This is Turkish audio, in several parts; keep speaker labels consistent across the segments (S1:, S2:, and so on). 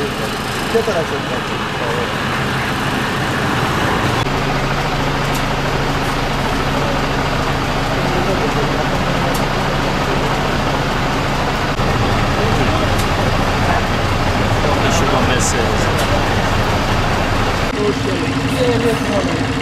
S1: Şirket araçları.
S2: Şuradan mesleğiniz.
S1: Hoş geldin. Bir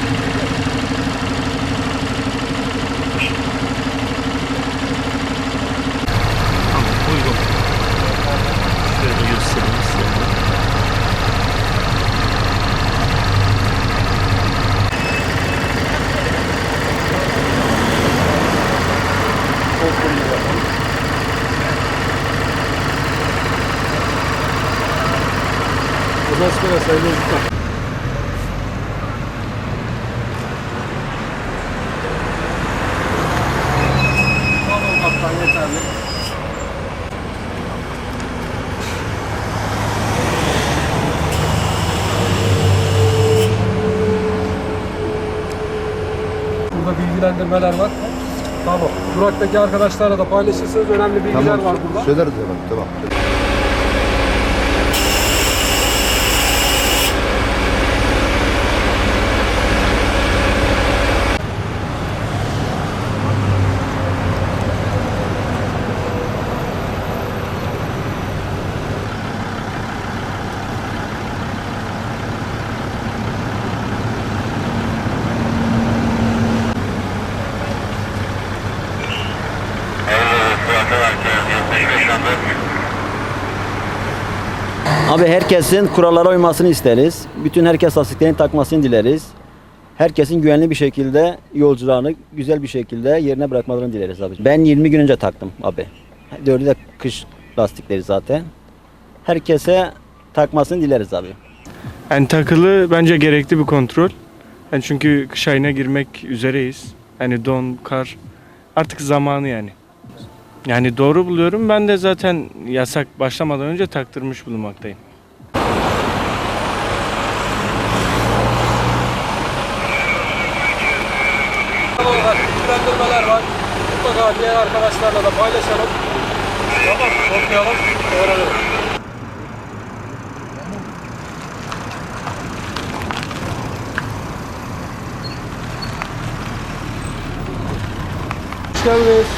S1: Ondan sonra sayılı yeterli. Burada bilgilendirmeler var. Tamam. Duraktaki arkadaşlarla da paylaşırsanız önemli bilgiler var burada.
S3: Söyleriz hemen tamam.
S4: Abi herkesin kurallara uymasını isteriz. Bütün herkes lastiklerini takmasını dileriz. Herkesin güvenli bir şekilde yolcularını güzel bir şekilde yerine bırakmalarını dileriz abi. Ben 20 gün önce taktım abi. Dördü de kış lastikleri zaten. Herkese takmasını dileriz abi.
S5: Yani takılı bence gerekli bir kontrol. Yani çünkü kış ayına girmek üzereyiz. Yani don, kar artık zamanı yani. Yani doğru buluyorum. Ben de zaten yasak başlamadan önce taktırmış bulunmaktayım.
S1: var, bilgilendirmeler var. Mutlaka diğer arkadaşlarla da paylaşalım. Tamam, okuyalım, öğrenelim. Hoş.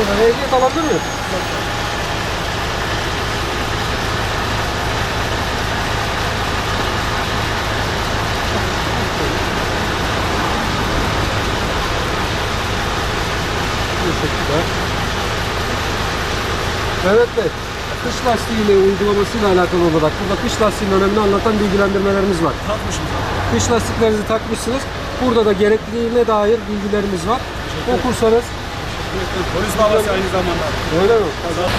S1: Burada ehliyet alabilir miyim? Teşekkürler. Mehmet Bey, kış lastiğiyle uygulamasıyla alakalı olarak burada kış lastiğinin önemini anlatan bilgilendirmelerimiz var. Kış lastiklerinizi takmışsınız. Burada da gerekliliğine dair bilgilerimiz var. Okursanız. Polis babası aynı zamanda. Öyle mi? Bak